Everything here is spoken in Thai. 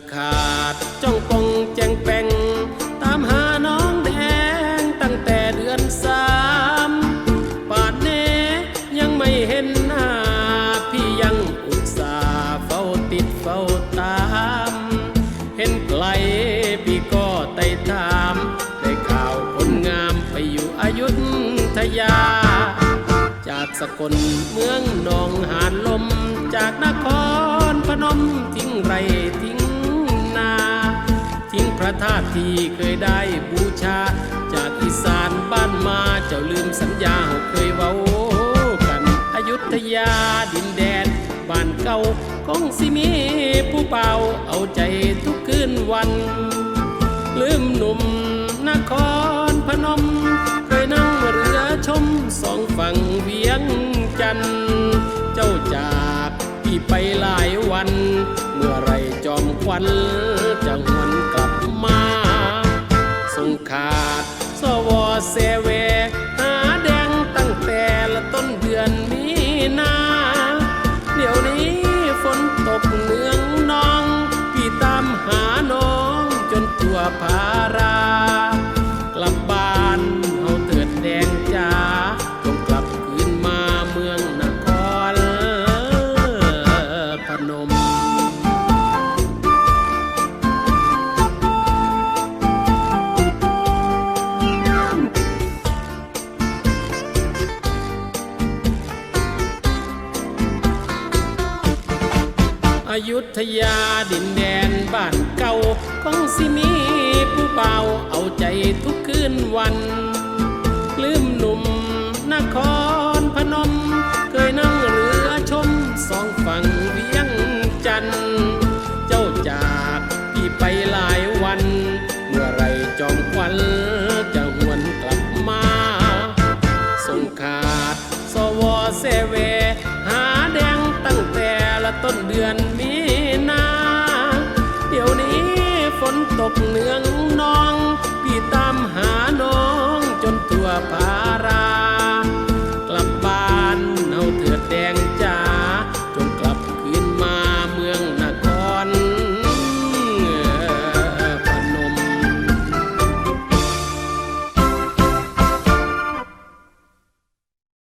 ือขาดจ้องปงแจงแปงตามหาน้องแดงตั้งแต่เดือนสามป่านเนยังไม่เห็นหน้า พี่ยังอุตส่าห์เฝ้าติดเฝ้าตาม เห็นไกลพี่ก็ไต่ตามได้ข่าวคนงามไปอยู่อายุทยา จากสกลเมืองนองหานลมจากนครพนมทิ้งไรทิ้ง ธาตุที่เคยได้บูชา จากอีสานบ้านมาเจ้าลืมสัญญาเราเคยเว้ากันอยุธยาดินแดนบ้านเก่าของสิมีผู้เป่าเอาใจทุกคืนวัน ลืมหนุ่มนครพนม เคยนั่งเรือชมสองฝั่งเวียงจันเจ้าจากพี่ไปหลายวัน เมื่อไรจอมควันจะห สงขาดสวเซเว หาแดงตั้งแต่ละต้นเดือนมีนา เดี๋ยวนี้ฝนตกเนืองนอง พี่ตามหาน้องจนตัวพารา กลับบ้านเฮาเตือนแดงจ้าจงกลับคืนมาเมืองนครพนม อยุธยาดินแดนบ้านเก่าของสิมีผู้เบาเอาใจทุกคืนวัน ลืมหนุ่มนครพนม เคยนั่งเรือชมสองฝั่งเวียงจันทร์เจ้าจากพี่ไปหลายวัน เมื่อไรจอมควันจะหวนกลับมา สงขาดสวเซเว ต้นเดือนมีนา เดี๋ยวนี้ฝนตกเนือง